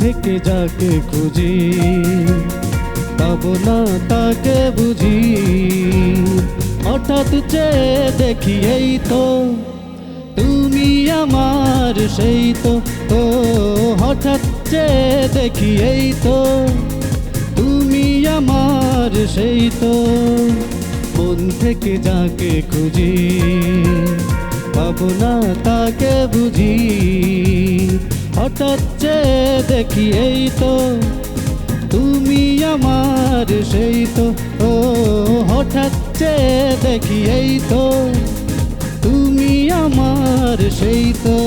থেকে যাকে খুঁজি, পাবো না তাকে বুঝি। হঠাৎ চেয়ে দেখি এই তো, তুমি আমার সেই তো। ও, হঠাৎ চেয়ে দেখি এই তো, তুমি আমার সেই তো। মন থেকে যাকে খুঁজি, পাবো না তাকে বুঝি। হঠাৎ চেয়ে দেখি এই তো, তুমি আমার সেই তো। ও, হঠাৎ চেয়ে দেখি এই তো, তুমি আমার সেই তো।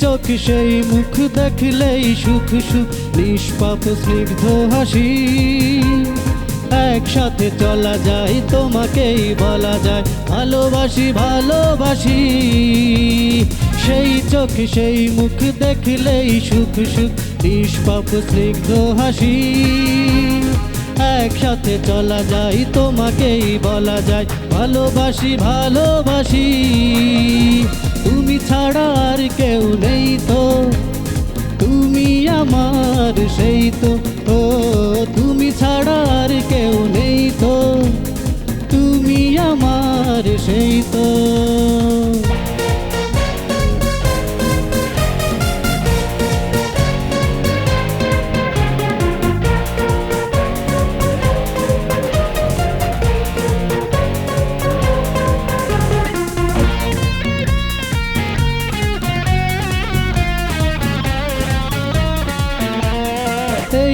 চোখ সেই মুখ দেখলেই সুখ সুখ, নিষ্পাপ স্নিগ্ধ হাসি। একসাথে চলা যায়, তোমাকেই বলা যায়, ভালোবাসি ভালোবাসি। সেই চোখ সেই মুখ দেখলেই সুখ সুখ, নিষ্পাপ স্নিগ্ধ হাসি। একসাথে চলা যায়, তোমাকেই বলা যায়, ভালোবাসি ভালোবাসি। ছাড়া আর কেউ নেই তো। তুমি আমার সেই তো, ও তুমি ছাড়া আর কেউ নেই তো। তুমি আমার সেই তো।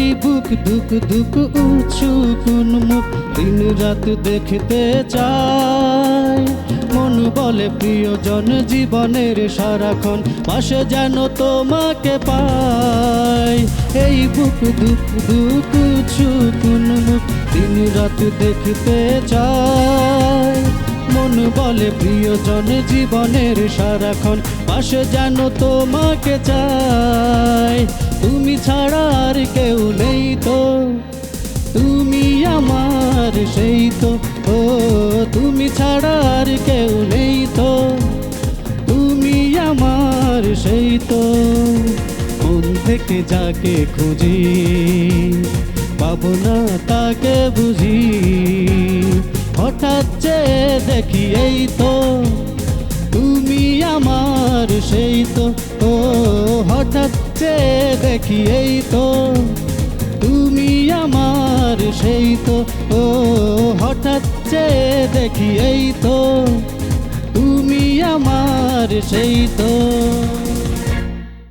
এই বুক দুক দুক উঁচু কোন মুখ দিন রাত দেখতে চাই মন বলে প্রিয়জন জীবনের সারাক্ষণ পাশে যেন তোমাকে পাই এই বুক দুক দুক উঁচু কোন মুখ দিন রাত দেখতে চাই মন বলে প্রিয়জন জীবনের সারাক্ষণ পাশে যেন তোমাকে চাই তুমি ছাড়া আর কেউ নেই তো। তুমি আমার সেই তো। ও, তুমি ছাড়া আর কেউ নেই তো। তুমি আমার সেই তো। মন থেকে যাকে খুঁজি, পাবো না তাকে বুঝি। হঠাৎ চেয়ে দেখি এই তো। তুমি আমার সেই তো, ও হঠাৎ চেয়ে দেখি এই তো। তুমি আমার সেই তো, ও হঠাৎ চেয়ে দেখি এই তো। তুমি আমার সেই তো।